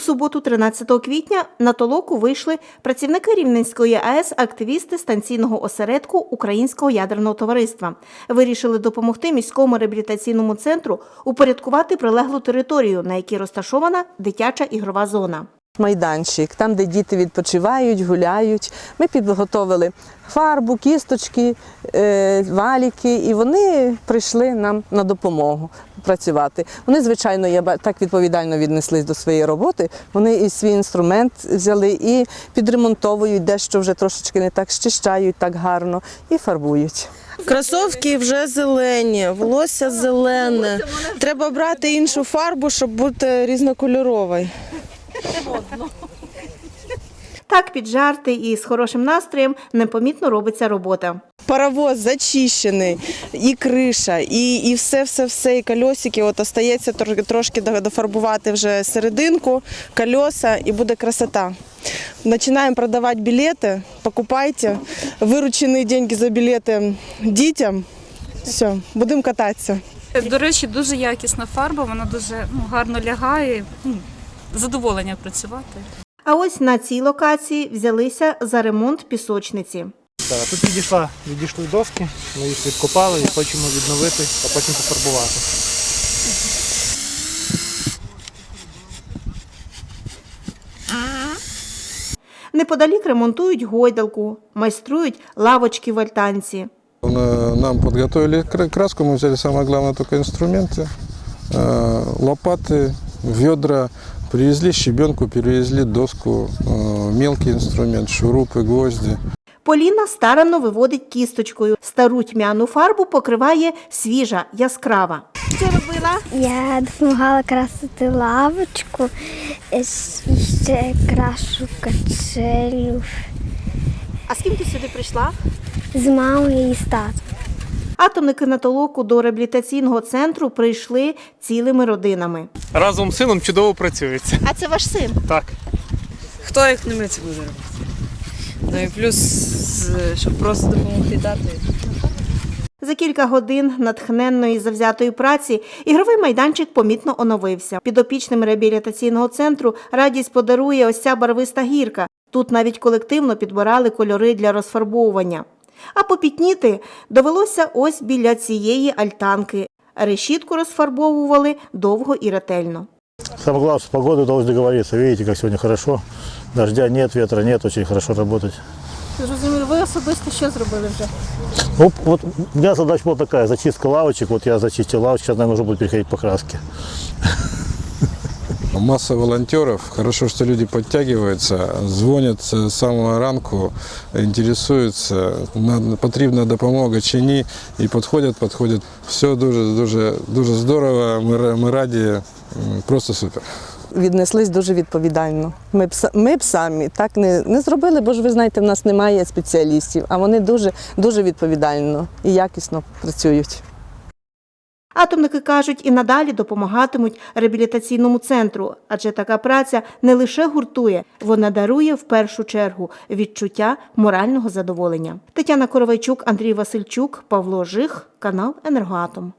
У суботу, 13 квітня, на толоку вийшли працівники Рівненської АЕС, активісти станційного осередку Українського ядерного товариства. Вирішили допомогти міському реабілітаційному центру упорядкувати прилеглу територію, на якій розташована дитяча ігрова зона. Майданчик, там, де діти відпочивають, гуляють. Ми підготовили фарбу, кісточки, е, валіки, і вони прийшли нам на допомогу працювати. Вони, звичайно, я так відповідально віднеслись до своєї роботи. Вони і свій інструмент взяли і підремонтовують, дещо вже трошечки не так щищають так гарно і фарбують. Кросовки вже зелені, волосся зелене. Треба брати іншу фарбу, щоб бути різнокольоровою. Так, під жарти і з хорошим настроєм непомітно робиться робота. Паровоз зачищений, і криша, і, і все, все, все, і кольосики. От остається трошки, трошки дофарбувати вже серединку, колеса, і буде красота. Починаємо продавати білети, покупайте. Виручені деньги за білети дітям. Все, будемо кататися. До речі, дуже якісна фарба, вона дуже ну, гарно лягає Ну, задоволення працювати. А ось на цій локації взялися за ремонт пісочниці. Так, тут відійшла, відійшли доски, ми їх відкопали і хочемо відновити, а потім пофарбувати. Неподалік ремонтують гойдалку, майструють лавочки в альтанці. На- Нам подготовили кра- краску, мы взяли самое главное только инструменты, э, лопаты, ведра, привезли щебенку, перевезли доску, э, мелкий инструмент, шурупы, гвозди. Поліна старанно виводить кісточкою. Стару тьмяну фарбу покриває свіжа, яскрава. Що робила? Я допомагала красити лавочку, ще крашу качелю А з ким ти сюди прийшла? з мамою і з татом. Атомники на толоку до реабілітаційного центру прийшли цілими родинами. Разом з сином чудово працюється. А це ваш син? Так. Хто як не ми це буде робити? Ну і плюс, щоб просто допомогти дати. За кілька годин натхненної завзятої праці ігровий майданчик помітно оновився. Підопічним реабілітаційного центру радість подарує ось ця барвиста гірка. Тут навіть колективно підбирали кольори для розфарбовування. А попітніти довелося ось біля цієї альтанки. Решітку розфарбовували довго і ретельно. Самое главное, с погодой удалось договориться. Видите, как сегодня хорошо. Дождя нет, ветра нет, очень хорошо работать. Зрозуміло, ви особисто що зробили вже? Ну, вот у меня задача была такая, зачистка лавочек. Вот я зачистил лавочки, сейчас, наверное, уже будет переходить по краске. Масса волонтеров, хорошо, что люди подтягиваются, звонят с самого ранку, интересуются, надо- потрібна допомога чи ні, і підходять, підходять. Все дуже, дуже, дуже здорово, ми, ми раді, просто супер. Віднеслись дуже відповідально. Ми б, ми б самі так не, не зробили, бо ж ви знаєте, в нас немає спеціалістів, а вони дуже, дуже відповідально і якісно працюють. Атомники кажуть, і надалі допомагатимуть реабілітаційному центру, адже така праця не лише гуртує, вона дарує в першу чергу відчуття морального задоволення. Тетяна Коровайчук, Андрій Васильчук, Павло Жих, канал Енергоатом.